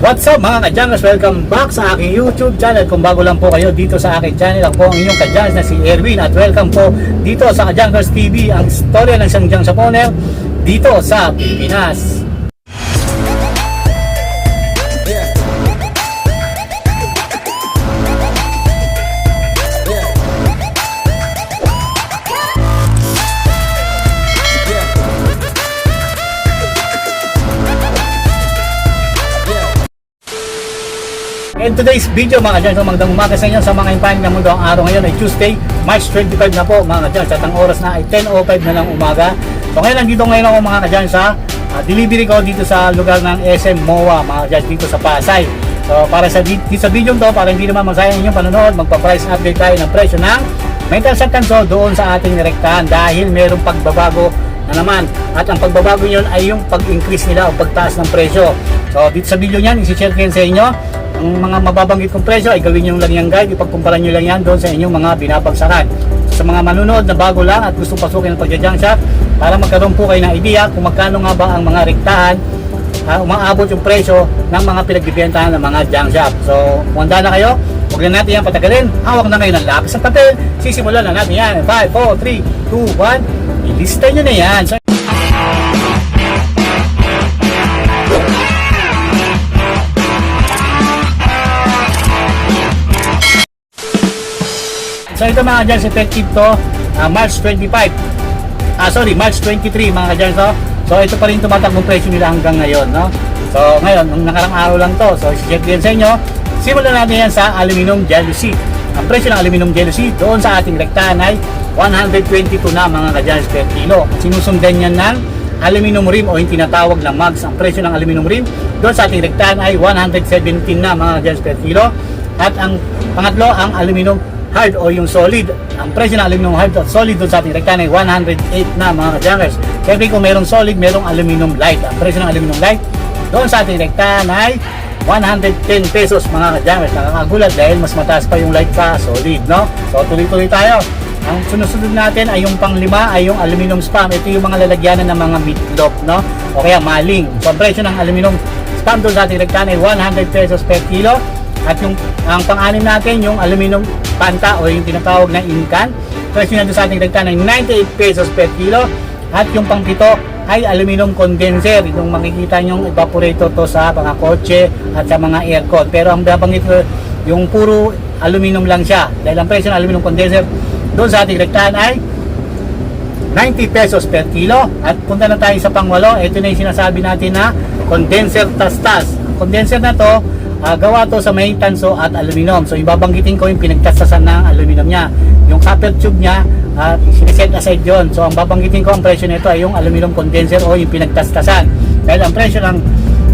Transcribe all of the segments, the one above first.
What's up mga kadyanas? Welcome back sa aking YouTube channel. Kung bago lang po kayo dito sa aking channel, ako ang inyong kadyanas na si Erwin at welcome po dito sa Kadyanas TV, ang istorya ng Sangjang Saponer dito sa Pilipinas. In today's video mga kadyanas, so magandang umaga sa inyo sa mga impaling ng mundo. Ang araw ngayon ay Tuesday, March 25 na po mga kadyanas at ang oras na ay 10.05 na ng umaga. So ngayon nandito ngayon ako mga kadyanas sa ah, delivery ko dito sa lugar ng SM MOA mga kadyanas dito sa Pasay. So para sa, di- dito sa video to, para hindi naman masayang inyong panonood, magpa-price update tayo ng presyo ng mental sa kanso doon sa ating rektahan dahil mayroong pagbabago na naman. At ang pagbabago yun ay yung pag-increase nila o pagtaas ng presyo. So dito sa video niyan, isi-share ko sa inyo. Ang mga mababanggit kong presyo ay gawin nyo lang yung guide, ipagkumpara nyo lang yan doon sa inyong mga binabagsakan. Sa mga manunood na bago lang at gusto pasukin ng pagja-junk shop, para magkaroon po kayo ng idea kung magkano nga ba ang mga rektahan uh, umaabot yung presyo ng mga pinagbibentahan ng mga junk shop. So, munda na kayo, huwag na natin yan patagalin. Hawak na ngayon ng lapis at papel. Sisimulan na natin yan. 5, 4, 3, 2, 1. Ilista nyo na yan. So, So ito mga dyan, effective to ah, March 25. Ah, sorry, March 23 mga dyan. So, so ito pa rin tumatakbong presyo nila hanggang ngayon. No? So ngayon, nung nakarang araw lang to. So i-check din sa inyo. Simulan natin yan sa aluminum sheet. Ang presyo ng aluminum sheet doon sa ating rektahan ay 122 na mga kadyan per kilo. Sinusundan yan ng aluminum rim o yung tinatawag na mags. Ang presyo ng aluminum rim doon sa ating rektahan ay 117 na mga kadyan per kilo. At ang pangatlo, ang aluminum hard o yung solid. Ang presyo ng aluminum hard at solid doon sa ating rektahan ay 108 na mga kajankers. Siyempre kung merong solid, merong aluminum light. Ang presyo ng aluminum light doon sa ating rektahan ay 110 pesos mga kajankers. Nakakagulat dahil mas mataas pa yung light pa solid, no? So tuloy-tuloy tayo. Ang sunod-sunod natin ay yung panglima ay yung aluminum spam. Ito yung mga lalagyanan ng mga meatloaf, no? O kaya maling. So ang presyo ng aluminum spam doon sa ating rektahan ay 100 pesos per kilo. At yung ang pang-anim natin, yung aluminum panta o yung tinatawag na incan. Presyo doon sa ating rektahan ay 98 pesos per kilo. At yung pangpito ay aluminum condenser. Yung makikita nyong evaporator to sa mga kotse at sa mga aircon. Pero ang dabanggit ko, yung puro aluminum lang siya. Dahil ang presyo ng aluminum condenser doon sa ating rektahan ay 90 pesos per kilo. At punta na tayo sa pangwalo. Ito na yung sinasabi natin na condenser tastas. Ang condenser na to, ah, gawa to sa may tanso at aluminum. So ibabanggitin ko yung pinagtastasan ng aluminum niya. Yung copper tube niya, at siniset aside yon. So ang babanggitin ko ang presyo nito ay yung aluminum condenser o yung pinagtastasan. Dahil ang presyo ng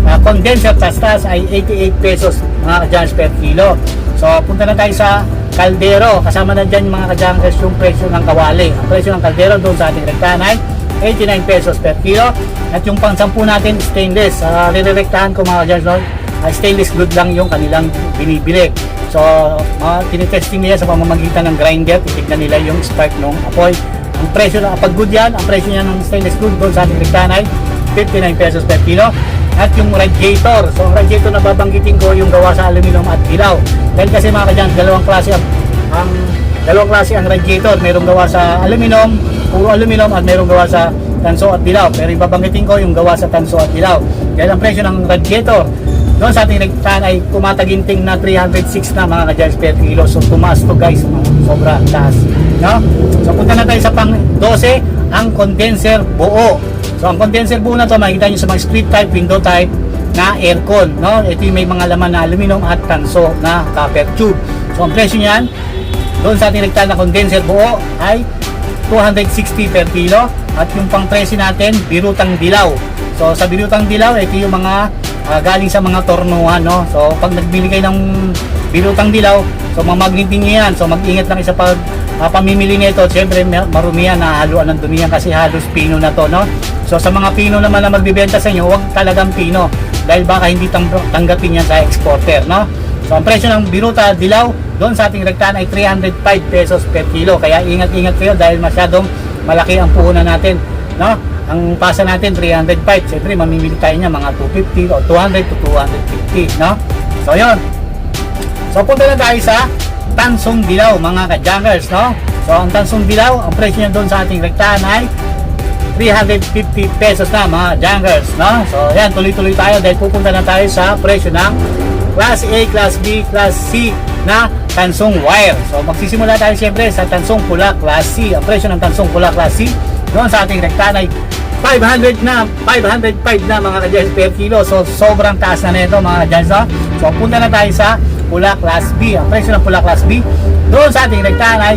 ah, condenser tastas ay 88 pesos mga kadyans per kilo. So punta na tayo sa kaldero. Kasama na dyan yung mga kadyans yung presyo ng kawali. Ang presyo ng kaldero doon sa ating rektahan ay 89 pesos per kilo. At yung pang sampu natin stainless. Uh, Rirektahan ko mga kadyans Ah, stainless good lang yung kanilang binibili. So, mga tinitesting nila sa pamamagitan ng grinder, titignan nila yung spark ng apoy. Ang presyo na, pag good yan, ang presyo niya ng stainless good doon sa ating rektahan ay 59 pesos per kilo. At yung radiator, so ang radiator na babanggitin ko yung gawa sa aluminum at ilaw. Dahil kasi mga kadyan, dalawang klase ang, ang dalawang klase ang radiator. Merong gawa sa aluminum, puro aluminum at merong gawa sa tanso at dilaw. Pero ibabanggitin ko yung gawa sa tanso at dilaw. Dahil ang presyo ng radiator doon sa ating rektahan ay kumataginting na 306 na mga kadyans per kilo. So tumaas to guys, sobra taas. No? So punta na tayo sa pang 12, ang condenser buo. So ang condenser buo na to makikita nyo sa mga split type, window type na aircon. No? Ito yung may mga laman na aluminum at tanso na copper tube. So ang presyo niyan, doon sa ating rektahan na condenser buo ay 260 per kilo at yung pang 13 natin birutang dilaw so sa birutang dilaw ito yung mga ah, galing sa mga tornuhan no? So pag nagbili kayo ng birutang dilaw so mamagnetin nyo yan. So mag-ingat lang sa pag ah, pamimili nito. Syempre ma- marumi yan nahaluan ng dumi yan kasi halos pino na to no? So sa mga pino naman na magbibenta sa inyo huwag talagang pino. Dahil baka hindi tang- tanggapin yan sa exporter no? So ang presyo ng biruta dilaw doon sa ating rektahan ay 305 pesos per kilo. Kaya ingat-ingat kayo dahil masyadong malaki ang puhunan natin, no? Ang pasa natin 305. Siyempre, mamimili tayo niya mga 250 o 200 to 250, no? So, yun. So, punta na tayo sa Tansong Dilaw, mga ka-jungers, no? So, ang Tansong Dilaw, ang presyo niya doon sa ating rektahan ay 350 pesos na mga jungers, no? So, yan, tuloy-tuloy tayo dahil pupunta na tayo sa presyo ng Class A, Class B, Class C na tansong wire. So, magsisimula tayo siyempre sa tansong pula Class C. Ang presyo ng tansong pula Class C doon sa ating rektahan ay 500 na, 505 na mga kadyans per kilo. So, sobrang taas na nito mga kadyans, no? So, punta na tayo sa pula Class B. Ang presyo ng pula Class B doon sa ating rektahan ay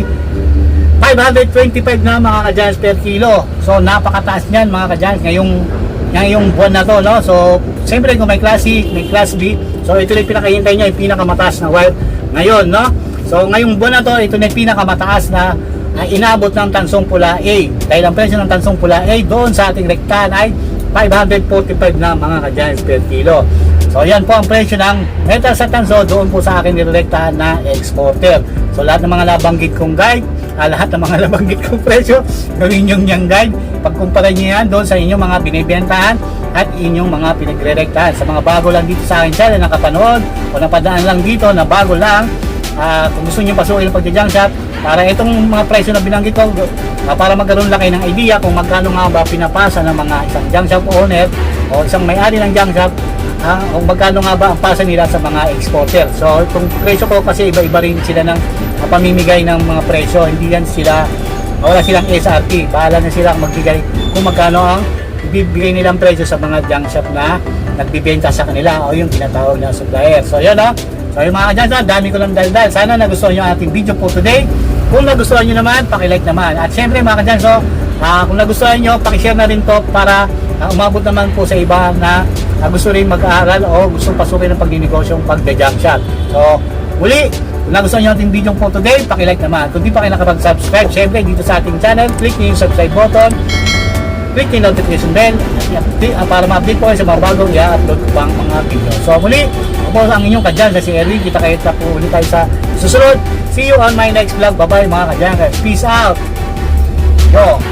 525 na mga kadyans per kilo. So napakataas niyan mga kadyans ngayong ngayong buwan na to no. So siyempre kung may class C, may class B, so ito na yung pinakahintay niya yung pinakamataas na wire ngayon no. So ngayong buwan na to ito na yung pinakamataas na na inabot ng tansong pula A. Dahil ang presyo ng tansong pula A doon sa ating rektahan ay 545 na mga kadyans per kilo. So yan po ang presyo ng metal sa tanso doon po sa akin nirektahan na exporter. So lahat ng mga nabanggit kong guide, ah, lahat ng mga nabanggit kong presyo, gawin yung niyang guide. Pagkumpara niyo yan doon sa inyong mga binibentahan at inyong mga pinagre-rektahan. Sa mga bago lang dito sa akin channel, nakapanood o napadaan lang dito na bago lang, Ah, kung gusto niyo pasukin ang pagja-junk shop, para itong mga presyo na binanggit ko, ah, para magkaroon lang kayo ng idea kung magkano nga ba pinapasa ng mga isang junk shop owner o isang may-ari ng junk shop, ah, kung magkano nga ba ang pasa nila sa mga exporter. So, itong presyo ko kasi iba-iba rin sila ng ah, pamimigay ng mga presyo. Hindi yan sila, wala silang SRP. Bahala na sila magbigay kung magkano ang bibigay nilang presyo sa mga junk shop na nagbibenta sa kanila o yung tinatawag na supplier. So, yun o. So yung mga kadyansa, dami ko lang daldal. Sana nagustuhan nyo ating video po today. Kung nagustuhan nyo naman, pakilike naman. At syempre mga kadyanso, ah, kung nagustuhan nyo, pakishare na rin to para ah, umabot naman po sa iba na ah, gusto rin mag-aaral o gusto pasukin ng pagdinegosyo ng pagda-junk shop. So, muli, kung nagustuhan nyo ating video po today, pakilike naman. Kung di pa kayo nakapag-subscribe, syempre dito sa ating channel, click nyo yung subscribe button, click yung notification bell uh, para ma-update po kayo sa mga bagong i-upload ko pang mga video. So muli, ako po ang inyong kadyan si Erwin. Kita kayo po ulit tayo sa susunod. See you on my next vlog. Bye-bye mga kadyan. Peace out. Yo.